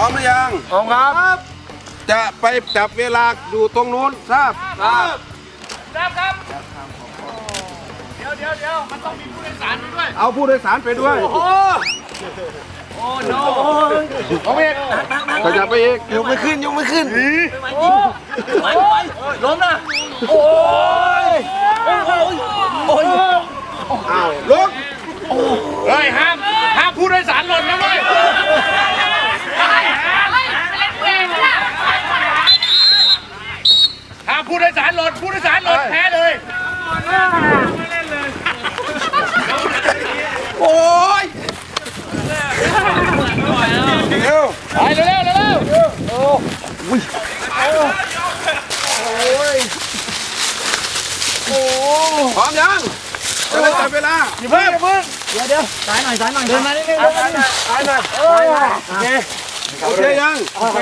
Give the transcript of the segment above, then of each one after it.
ร้อมหรือยังพร้อมครับ จะไปจับเวลาอยู่ตรงนู้นทราบครับครับครับ เดี๋ยวเดี๋ยวเดี๋ยวมันต้องมีผู้โดยสารไปด้วย เอาผู้โดยสารไปด้วย โอ้โหโอ้โนเอาไปอีกขยับไปอีกยกไม่ขึ้นยกไม่ขึ้นโอ้ไปไปล้มนะโอ้ยโอ้ยโอ้ยอ้าวลุกเฮ้ยห้ามห้ามผู้โดยสารหล่นนะเว้ยห้ามผู้โดยสารหล่นผู้โดยสารหล่นแพ้เลย โอ้ยเร็ว ไปเร็วเร็วเร็ว พร้อมยังจะไปจับเวลาอย่าเพิ่งอย่าเพิ่งเดี๋ยวเดี๋ยวสายหน่อยสายหน่อยเดินมานิดนึงเดินมานิดนึงสายหน่อยโอเคโอเคยังโอเค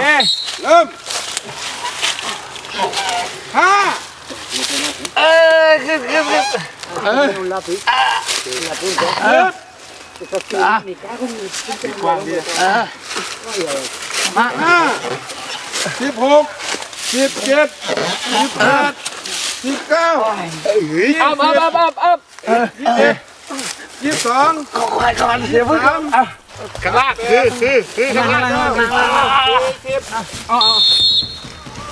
เริ่มห้าเออขึ้นขึ้นขึ้นเออเริ่มห้าสิบหกสิบเจ็ดสิบแปด สิบเก้ายี่สิอับพอัพอัพอัพยี่สิบยี่สิบสองควายก่อนเดี๋ยวเพิ่งสามข้างล่างคือคือคือข้างล่างสี่สิบ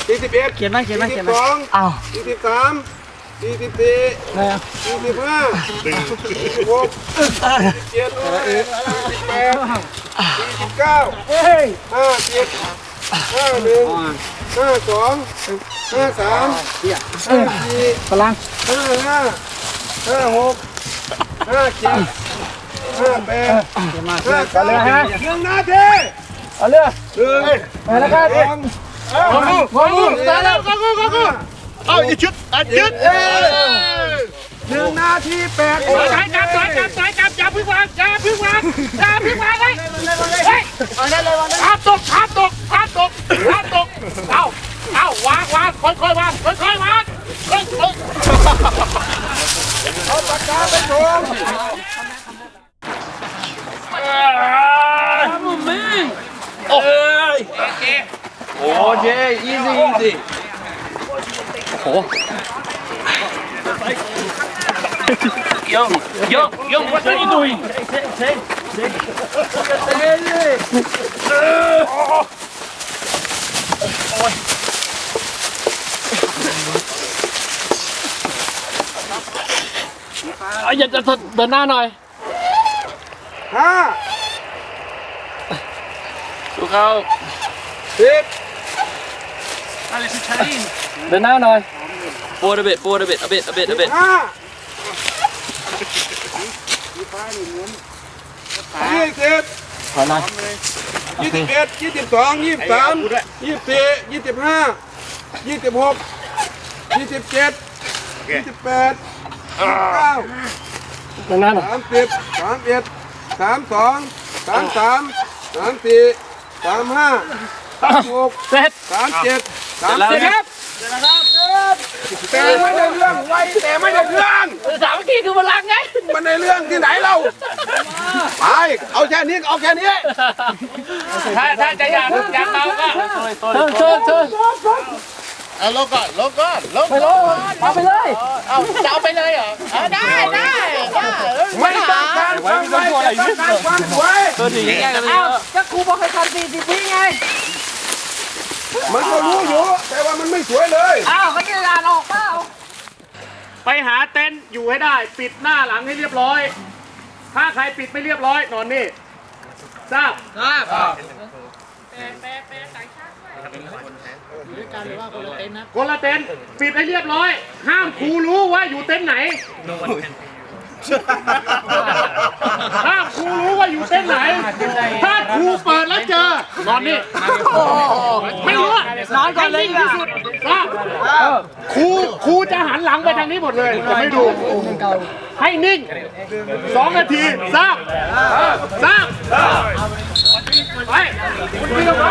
สี่สิบเอ็ดเขียนไหมเขียนไหมสี่เขีสิยนบไหมสองอ้าวสี่สิบสามสี่สิบสี่สี่สิบห้าสี่สิบหกสี่สิบเจ็ดสี่สิบแปดสี่สิบเก้าห้าสิบห้าหนึ่ง ห้าสองห้าสามห้าสี่พลังห้าห้าห้าหกห้าเจ็ดห้าแปดห้าเก้าหนึ่งนาทีเอาเรือหนึ่งไปแล้วกันสองงองูงองูตายแล้วงองูงองูเอาอีกชุดอัดชุดหนึ่งนาทีแปดสายจับสายจับสายจับอย่าพึ่งวางอย่าพึ่งวางอย่าพึ่งวางเลยเฮ้ยห้ามตกห้ามตกห้ามตกห้ามตกเอาเอาวางวางค่อยๆวางค่อยๆวางเฮ้ยเฮ้ย เอาปากกาไปชม โอ้ยโอเค easy easy โอ้โยโยโย what are you doing เอาอย่าจะเดินหน้าหน่อ forward a bit forward a bit a bit a bit a bit ห้ายี่สิบถอยหน่อยยี่สิบเอ็ดยี่สิบสองยี่สิบสามยี่สิบสี่ยี่สิบห้ายี่สิบหกยี่สิบเจ็ดยี่สิบแปดยี่สิบเก้าเดินหน้าหน่อยสามสิบสามเอ็ดสามสองสามสามสามสี่สามห้าสามหกเสร็จสามเจ็ดสามเสร็จสิบครับ แต่ไม่ได้เรื่องไวแต่ไม่ได้เรื่อง สามเมื่อกี้คือพลังไง มันในเรื่องที่ไหนเราไปเอาแค่นี้เอาแค่นี้ถ้าถ้าจะอยากอยากเมาก็เชิญเชิญเชิญเอาลงก่อนลงก่อนลงไปเลยเอาไปเลยเอาจะเอาไปเลยเหรอเอาได้ได้ไม่ต้องการความไวแต่ต้องการความสวยตัวถึงแยกกันเลยอ้าวก็ครูบอกให้ทำสี่สิบวิไง มันก็รู้อยู่แต่ว่ามันไม่สวยเลย อ้าวก็จะลานออกเปล่าไปหาเต็นท์อยู่ให้ได้ ปิดหน้าหลังให้เรียบร้อย ถ้าใครปิดไม่เรียบร้อยนอนนี่ทราบทราบคนละเต็นท์ปิดให้เรียบร้อย ห้ามครูรู้ว่าอยู่เต็นท์ไหน ถ้าครูรู้ว่าอยู่เส้นไหน ถ้าครูเปิดแล้วเจอนอนนี่ไม่รู้อะนอนก่อนเลยที่สุดก็ครูครูจะหันหลังไปทางนี้หมดเลยจะไม่ดู ให้นิ่งสองนาทีทราบทราบไปคุณพี่ต้องไป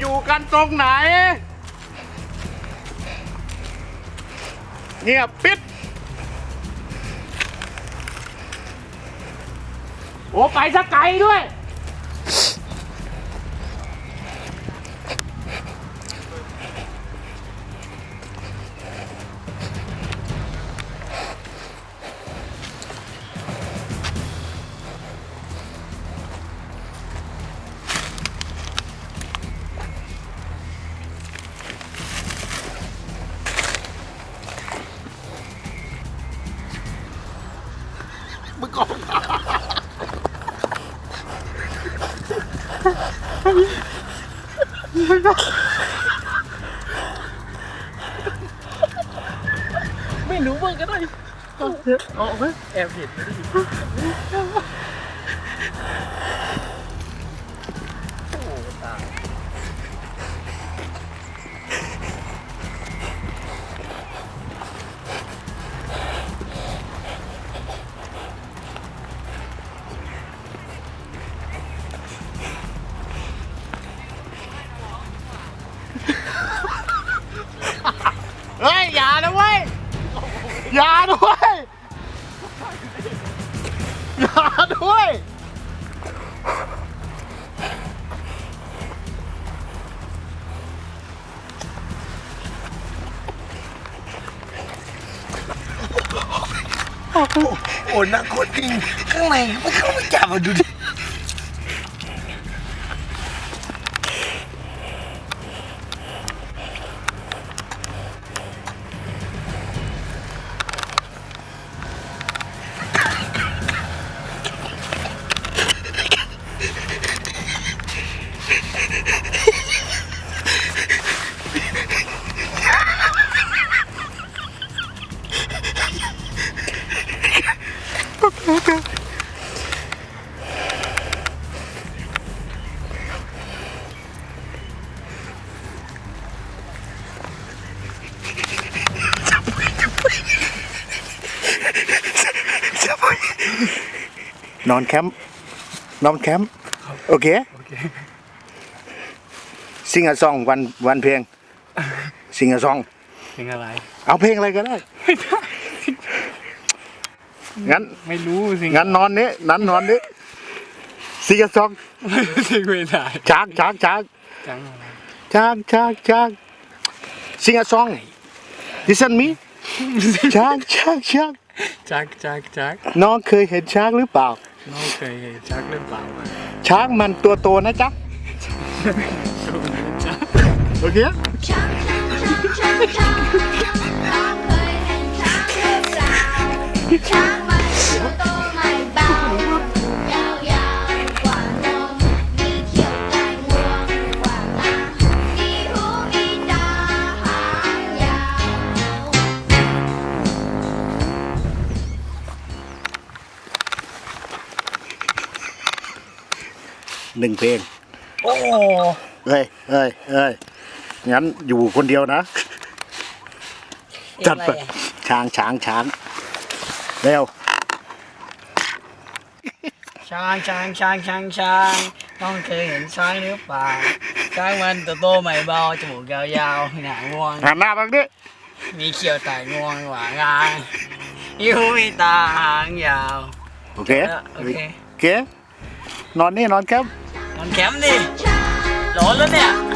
อยู่กันตรงไหน เงียบปิด โอ้ ไปสักไกลด้วย มึงกองไม่รู้เบิ่งก็ได้เอาไหมแอบเห็นไม่ได้ เฮ้ย อย่านะเว้ย อย่าด้วยอย่าด้วยโอ้โหนักโคตรจริงข้างในไม่เข้ามาจับมาดูดิ นอนแคมป์นอนแคมป์โอเคซิงอะซองวันวันเพลงซิงอะซองเพลงอะไร เอาเพลงอะไรก็ได้ งั้น ไม่รู้สิงั้นนอนนี้นั้นนอนนี้ซิงอะซองสิไม่ได้ช้างช้างช้างจังอะไรช้างช้างช้างซิงอะซอง listen me ช้างช้างช้างจักจักจักน้องเคยเห็นช้างหรือเปล่า น้องเคยเห็นจักหรือเปล่า ช้างมันตัวโตนะจ๊ะจักโอเคช้าง หนึ่งเพลง โอ้เอ้ยเอ้ยเอ้ยงั้นอยู่คนเดียวนะ จัดไปช้างช้างช้างเร็วช้างช้างช้างช้างช้างน้องเคยเห็นช้างหรือเปล่าช้างมันตัวโตไม่เบาจมูกยาวๆหางงวงหันหน้าบ้างดิมีเขียวแต่งวงกว่างางมีหูมีตาหางยาว โอเค โอเค โอเค นอนนี่นอนแคมป์ นอนแคมป์ดิร้อนแล้วเนี่ย